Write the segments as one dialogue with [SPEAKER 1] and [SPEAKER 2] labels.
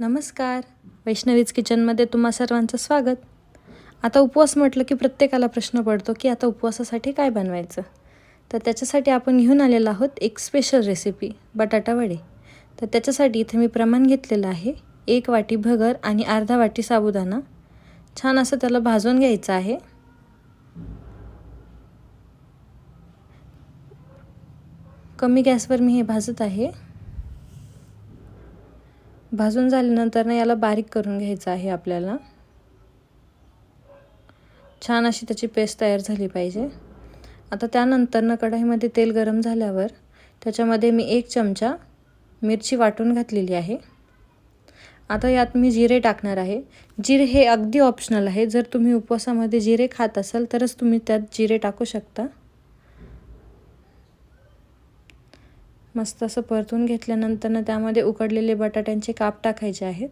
[SPEAKER 1] नमस्कार. वैष्णवीज किचनमध्ये तुम्हा सर्वांचं स्वागत. आता उपवास म्हटलं की प्रत्येकाला प्रश्न पडतो की आता उपवासासाठी काय बनवायचं? तर त्याच्यासाठी आपण घेऊन आलेलो आहोत एक स्पेशल रेसिपी बटाटा वडे. तर त्याच्यासाठी इथे मी प्रमाण घेतलेलं आहे एक वाटी भगर आणि अर्धा वाटी साबुदाणा. छान असं त्याला भाजून घ्यायचं आहे. कमी गॅसवर मी हे भाजत आहे. भाजून झाल्यानंतर ना याला बारीक करून घ्यायचं आहे आपल्याला. छान अशी त्याची पेस्ट तयार झाली पाहिजे. आता त्यानंतर ना कढाईमध्ये तेल गरम झाल्यावर त्याच्यामध्ये मी एक चमचा मिरची वाटून घातलेली आहे. आता यात मी जिरे टाकणार आहे. जिरे हे अगदी ऑप्शनल आहे. जर तुम्ही उपवासामध्ये जिरे खात असाल तरच तुम्ही त्यात जिरे टाकू शकता. मस्त असं परतून घेतल्यानंतरनं त्यामध्ये उकडलेले बटाट्यांचे काप टाकायचे आहेत.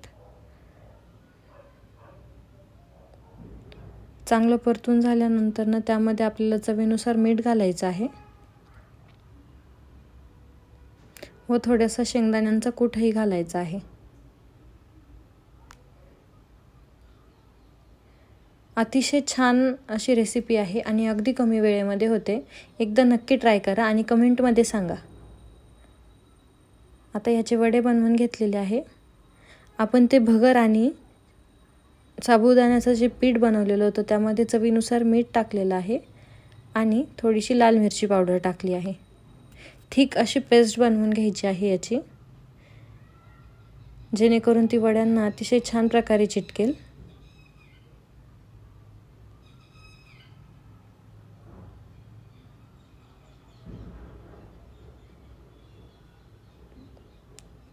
[SPEAKER 1] चांगलं परतून झाल्यानंतरनं त्यामध्ये आपल्याला चवीनुसार मीठ घालायचं आहे. व थोड्यासा शेंगदाण्यांचा कूटही घालायचा आहे. अतिशय छान अशी रेसिपी आहे आणि अगदी कमी वेळेमध्ये होते. एकदा नक्की ट्राय करा आणि कमेंटमध्ये सांगा. आता याचे वडे बनवून घेतलेले आहे. आपण ते भगर आणि साबुदाण्याचं जे पीठ बनवलेलं होतं त्यामध्ये चवीनुसार मीठ टाकलेलं आहे आणि थोडीशी लाल मिरची पावडर टाकली आहे. ठीक अशी पेस्ट बनवून घ्यायची आहे याची. जेणेकरून ती वड्यांना अतिशय छान प्रकारे चिटकेल.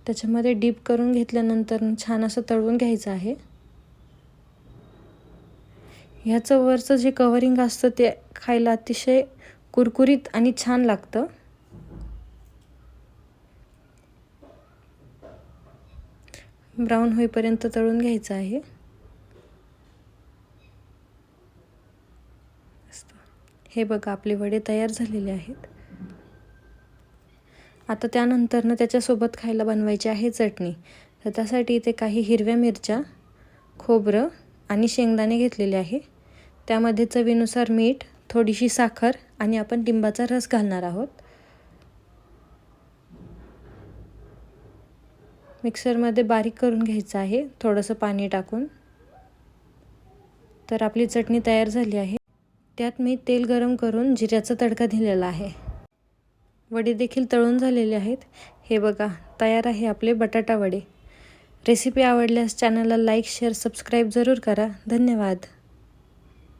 [SPEAKER 1] त्याच्यामध्ये डीप करून घेतल्यानंतर छान असं तळून घ्यायचं आहे. ह्याचं वरचं जे कवरिंग असतं ते खायला अतिशय कुरकुरीत आणि छान लागतं. ब्राऊन होईपर्यंत तळून घ्यायचं आहे. हे बघा आपले वडे तयार झालेले आहेत. आता त्यानंतरनं त्याच्यासोबत खायला बनवायची आहे चटणी. तर त्यासाठी इथे काही हिरव्या मिरच्या खोबरं आणि शेंगदाणे घेतलेले आहे. त्यामध्ये चवीनुसार मीठ थोडीशी साखर आणि आपण लिंबाचा रस घालणार आहोत. मिक्सरमध्ये बारीक करून घ्यायचं आहे थोडंसं पाणी टाकून. तर आपली चटणी तयार झाली आहे. त्यात मी तेल गरम करून जिऱ्याचा तडका दिलेला आहे. वडे देखील तळून झालेले आहेत. हे बघा तयार आहे आपले बटाटा वडे. रेसिपी आवडल्यास चॅनलला लाईक शेअर सबस्क्राईब जरूर करा. धन्यवाद.